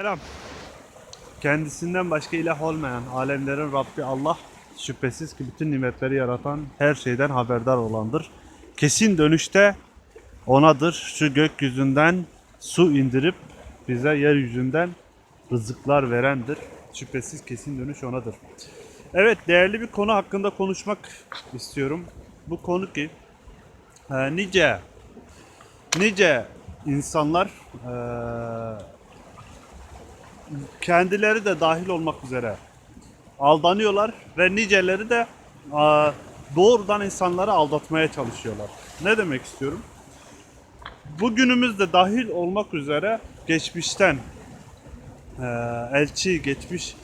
Selam. Kendisinden başka ilah olmayan alemlerin Rabbi Allah şüphesiz ki bütün nimetleri yaratan her şeyden haberdar olandır. Kesin dönüşte onadır. Şu gökyüzünden su indirip bize yeryüzünden rızıklar verendir. Şüphesiz kesin dönüş onadır. Evet değerli bir konu hakkında konuşmak istiyorum. Bu konu ki e, nice nice insanlar e, kendileri de dahil olmak üzere aldanıyorlar ve niceleri de doğrudan insanları aldatmaya çalışıyorlar. Ne demek istiyorum? Bugünümüzde dahil olmak üzere geçmişten eee, elçi geçmiş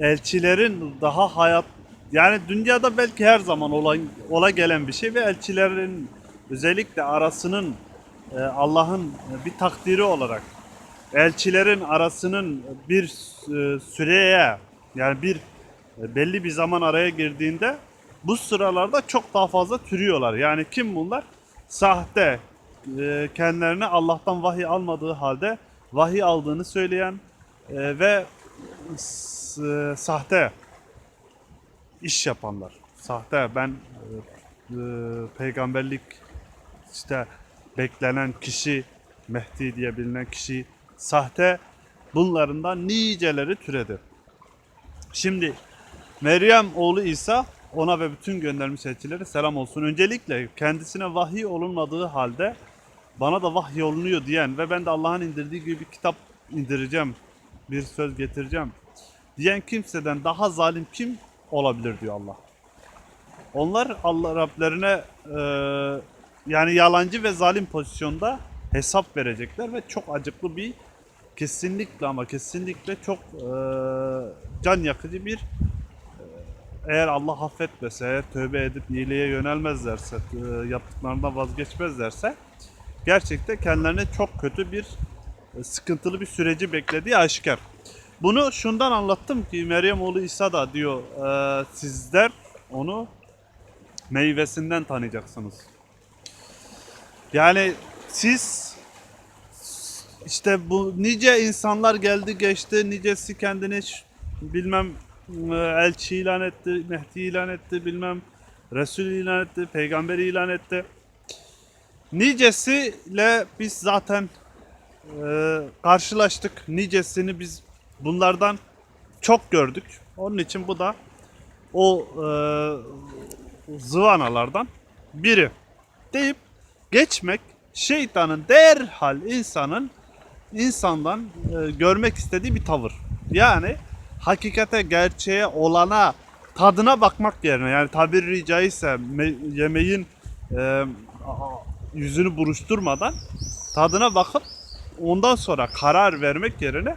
elçilerin daha hayat yani dünyada belki her zaman ola, ola gelen bir şey ve elçilerin özellikle arasının eee, Allah'ın bir takdiri olarak elçilerin arasının bir e, süreye yani bir e, belli bir zaman araya girdiğinde bu sıralarda çok daha fazla türüyorlar. Yani kim bunlar? Sahte e, kendilerine Allah'tan vahiy almadığı halde vahiy aldığını söyleyen ve sahte iş yapanlar. Sahte ben peygamberlik işte beklenen kişi Mehdi diye bilinen kişi sahte bunlarından niceleri türedi. Şimdi Meryem oğlu İsa ona ve bütün göndermiş elçilere selam olsun. Öncelikle kendisine vahiy olunmadığı halde bana da vahiy olunuyor diyen ve ben de Allah'ın indirdiği gibi bir kitap indireceğim, bir söz getireceğim diyen kimseden daha zalim kim olabilir diyor Allah. Onlar Allah Rablerine e, yani yalancı ve zalim pozisyonda hesap verecekler ve çok acıklı bir kesinlikle ama kesinlikle çok e, can yakıcı bir e, eğer Allah affetmese, eğer tövbe edip iyiliğe yönelmezlerse, e, yaptıklarından vazgeçmezlerse gerçekten kendilerine çok kötü bir e, sıkıntılı bir süreci beklediği aşikar. Bunu şundan anlattım ki Meryem oğlu İsa da diyor e, sizler onu meyvesinden tanıyacaksınız. Yani siz işte bu nice insanlar geldi geçti, nicesi kendini bilmem e, elçi ilan etti, Mehdi ilan etti, bilmem Resul ilan etti, peygamber ilan etti. Nicesiyle biz zaten e, karşılaştık. Nicesini biz bunlardan çok gördük. Onun için bu da o e, zıvanalardan biri deyip geçmek şeytanın derhal insanın insandan e, görmek istediği bir tavır. Yani hakikate, gerçeğe, olana, tadına bakmak yerine yani tabiri caizse me- yemeğin e, yüzünü buruşturmadan tadına bakıp ondan sonra karar vermek yerine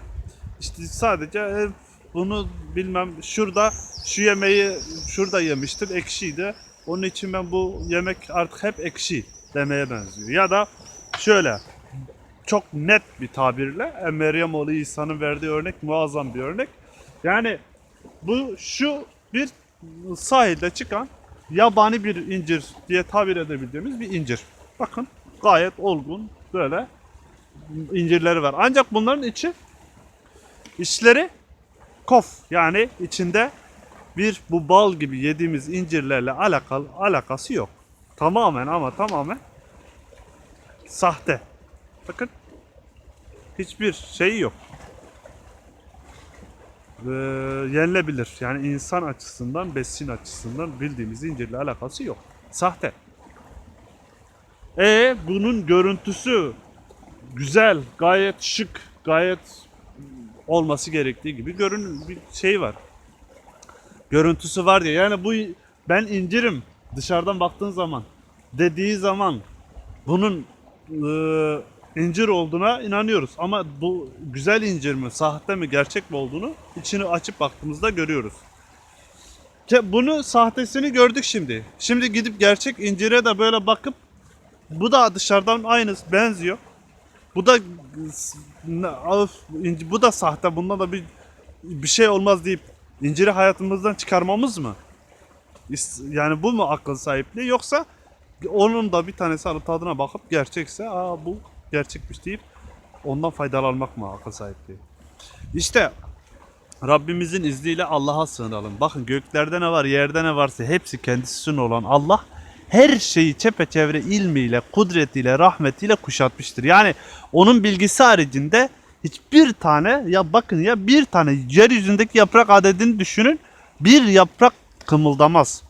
işte sadece e, bunu bilmem şurada şu yemeği şurada yemiştim ekşiydi. Onun için ben bu yemek artık hep ekşi demeye benziyor. Ya da şöyle çok net bir tabirle e, Meryem oğlu İsa'nın verdiği örnek muazzam bir örnek. Yani bu şu bir sahilde çıkan yabani bir incir diye tabir edebildiğimiz bir incir. Bakın gayet olgun böyle incirleri var. Ancak bunların içi içleri kof yani içinde bir bu bal gibi yediğimiz incirlerle alakalı alakası yok. Tamamen ama tamamen sahte. Bakın hiçbir şeyi yok. Ee, yenilebilir. Yani insan açısından, besin açısından bildiğimiz incirle alakası yok. Sahte. E bunun görüntüsü güzel, gayet şık, gayet olması gerektiği gibi görün bir şey var. Görüntüsü var diye. Yani bu ben incirim dışarıdan baktığın zaman dediği zaman bunun e, incir olduğuna inanıyoruz. Ama bu güzel incir mi, sahte mi, gerçek mi olduğunu içini açıp baktığımızda görüyoruz. Bunu sahtesini gördük şimdi. Şimdi gidip gerçek incire de böyle bakıp bu da dışarıdan aynı benziyor. Bu da bu da sahte. Bunda da bir bir şey olmaz deyip inciri hayatımızdan çıkarmamız mı? Yani bu mu akıl sahipliği yoksa onun da bir tanesi alıp tadına bakıp gerçekse aa bu gerçekmiş deyip ondan faydalanmak mı akıl sahipliği? İşte Rabbimizin izniyle Allah'a sığınalım. Bakın göklerde ne var, yerde ne varsa hepsi kendisinin olan Allah her şeyi çepeçevre ilmiyle, kudretiyle, rahmetiyle kuşatmıştır. Yani onun bilgisi haricinde hiçbir tane ya bakın ya bir tane yeryüzündeki yaprak adedini düşünün. Bir yaprak kımıldamaz.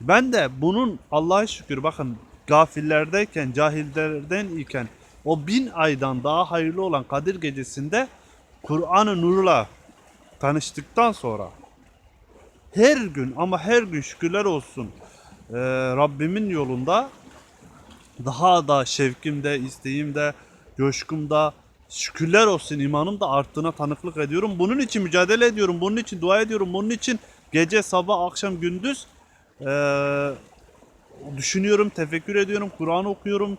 Ben de bunun Allah'a şükür bakın gafillerdeyken, cahillerden iken o bin aydan daha hayırlı olan Kadir gecesinde Kur'an-ı Nur'la tanıştıktan sonra her gün ama her gün şükürler olsun eee, Rabbimin yolunda daha da şevkimde, isteğimde, coşkumda şükürler olsun imanım da arttığına tanıklık ediyorum. Bunun için mücadele ediyorum. Bunun için dua ediyorum. Bunun için gece, sabah, akşam, gündüz eee, düşünüyorum, tefekkür ediyorum, Kur'an okuyorum, e,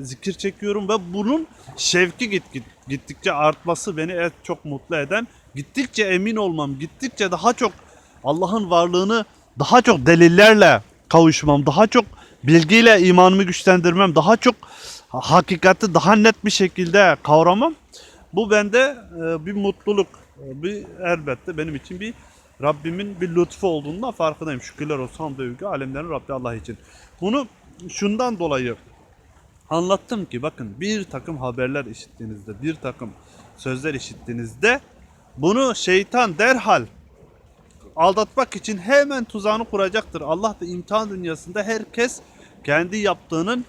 zikir çekiyorum ve bunun şevki git, git gittikçe artması beni et çok mutlu eden, gittikçe emin olmam, gittikçe daha çok Allah'ın varlığını daha çok delillerle kavuşmam, daha çok bilgiyle imanımı güçlendirmem, daha çok hakikati daha net bir şekilde kavramam. Bu bende e, bir mutluluk, e, bir elbette benim için bir Rabbimin bir lütfu olduğundan farkındayım. Şükürler olsun hamd ve övgü alemlerin Rabbi Allah için. Bunu şundan dolayı anlattım ki bakın bir takım haberler işittiğinizde, bir takım sözler işittiğinizde bunu şeytan derhal aldatmak için hemen tuzağını kuracaktır. Allah da imtihan dünyasında herkes kendi yaptığının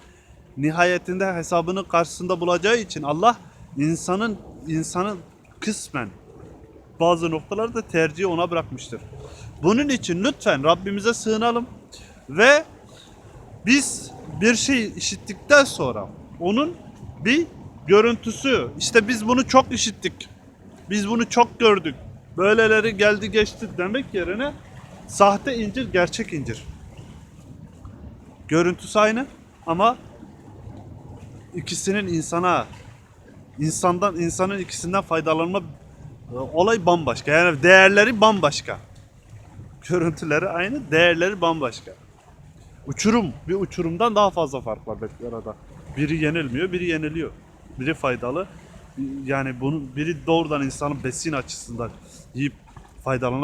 nihayetinde hesabını karşısında bulacağı için Allah insanın insanın kısmen bazı noktalarda tercihi ona bırakmıştır. Bunun için lütfen Rabbimize sığınalım ve biz bir şey işittikten sonra onun bir görüntüsü işte biz bunu çok işittik. Biz bunu çok gördük. Böyleleri geldi geçti demek yerine sahte incir gerçek incir. Görüntüsü aynı ama ikisinin insana insandan insanın ikisinden faydalanma e, olay bambaşka. Yani değerleri bambaşka. Görüntüleri aynı, değerleri bambaşka. Uçurum, bir uçurumdan daha fazla fark var belki arada. Biri yenilmiyor, biri yeniliyor. Biri faydalı. Yani bunun biri doğrudan insanın besin açısından yiyip faydalanabilir.